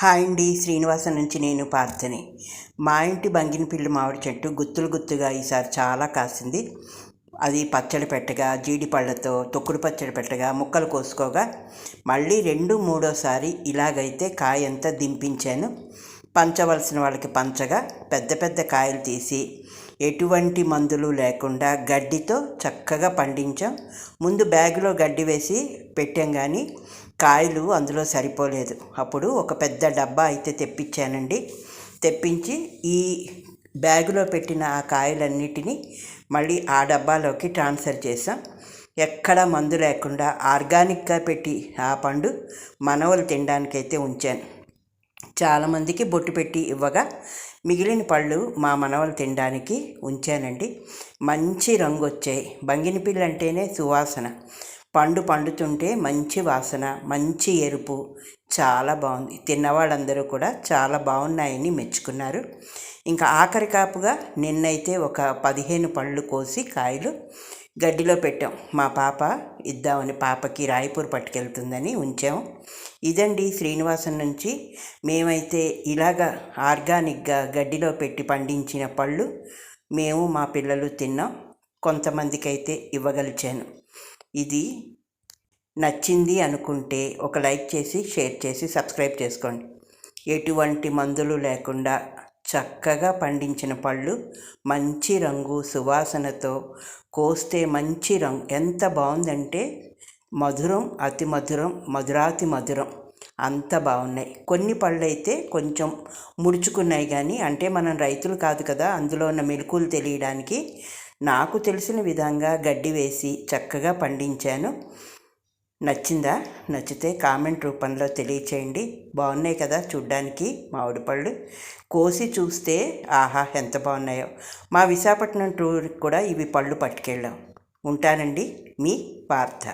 Hi అండి శ్రీనివాసం నుంచి నేను పార్థని మా ఇంటి బంగినపిల్లి మామిడి చెట్టు గుత్తులు గుత్తుగా ఈసారి చాలా కాసింది. అది పచ్చడి పెట్టగా జీడిపళ్ళతో తొక్కుడు పచ్చడి పెట్టగా ముక్కలు కోసుకోగా మళ్ళీ రెండు మూడోసారి ఇలాగైతే కాయంతా దింపించాను. పంచవలసిన వాళ్ళకి పంచగా పెద్ద పెద్ద కాయలు తీసి ఎటువంటి మందులు లేకుండా గడ్డితో చక్కగా పండించాం. ముందు బ్యాగులో గడ్డి వేసి పెట్టాం కానీ కాయలు అందులో సరిపోలేదు. అప్పుడు ఒక పెద్ద డబ్బా అయితే తెప్పించానండి. తెప్పించి ఈ బ్యాగులో పెట్టిన ఆ కాయలన్నిటినీ మళ్ళీ ఆ డబ్బాలోకి ట్రాన్స్ఫర్ చేసాం ఎక్కడ మందు లేకుండా ఆర్గానిక్గా పెట్టి ఆ పండు మనవలు తినడానికైతే ఉంచాను. చాలామందికి బొట్టు పెట్టి ఇవ్వగా మిగిలిన పళ్ళు మా మనవలు తినడానికి ఉంచానండి. మంచి రంగు వచ్చాయి బంగినపిల్లి అంటేనే సువాసన. పండు పండుతుంటే మంచి వాసన మంచి ఎరుపు. చాలా బాగుంది. తిన్నవాళ్ళందరూ కూడా చాలా బాగున్నాయని మెచ్చుకున్నారు. ఇంకా ఆఖరి కాపుగా నిన్నైతే ఒక పదిహేను పళ్ళు కోసి కాయలు గడ్డిలో పెట్టాం. మా పాప ఇద్దామని పాపకి రాయపూర్ పట్టుకెళ్తుందని ఉంచాము ఇదండి శ్రీనివాసం నుంచి మేమైతే ఇలాగా ఆర్గానిక్గా గడ్డిలో పెట్టి పండించిన పళ్ళు మేము మా పిల్లలు తిన్నాం. కొంతమందికి అయితే ఇవ్వగలిచాను. ఇది నచ్చింది అనుకుంటే ఒక లైక్ చేసి షేర్ చేసి సబ్స్క్రైబ్ చేసుకోండి. ఎటువంటి మందులు లేకుండా చక్కగా పండించిన పళ్ళు మంచి రంగు సువాసనతో కోస్తే మంచి రంగు. ఎంత బాగుందంటే మధురం అతి మధురం మధురాతి మధురం. అంత బాగున్నాయి. కొన్ని పళ్ళు అయితే కొంచెం ముడుచుకున్నాయి కానీ అంటే మనం రైతులు కాదు కదా అందులో ఉన్న మెలకులు తెలియడానికి నాకు తెలిసిన విధంగా గడ్డి వేసి చక్కగా పండించాను. నచ్చిందా? నచ్చితే కామెంట్ రూపంలో తెలియచేయండి. బాగున్నాయి కదా చూడ్డానికి మామిడి పళ్ళు. కోసి చూస్తే ఆహా ఎంత బాగున్నాయో. మా విశాఖపట్నం టూర్కి కూడా ఇవి పళ్ళు పట్టుకెళ్ళాం. ఉంటానండి మీ వార్త.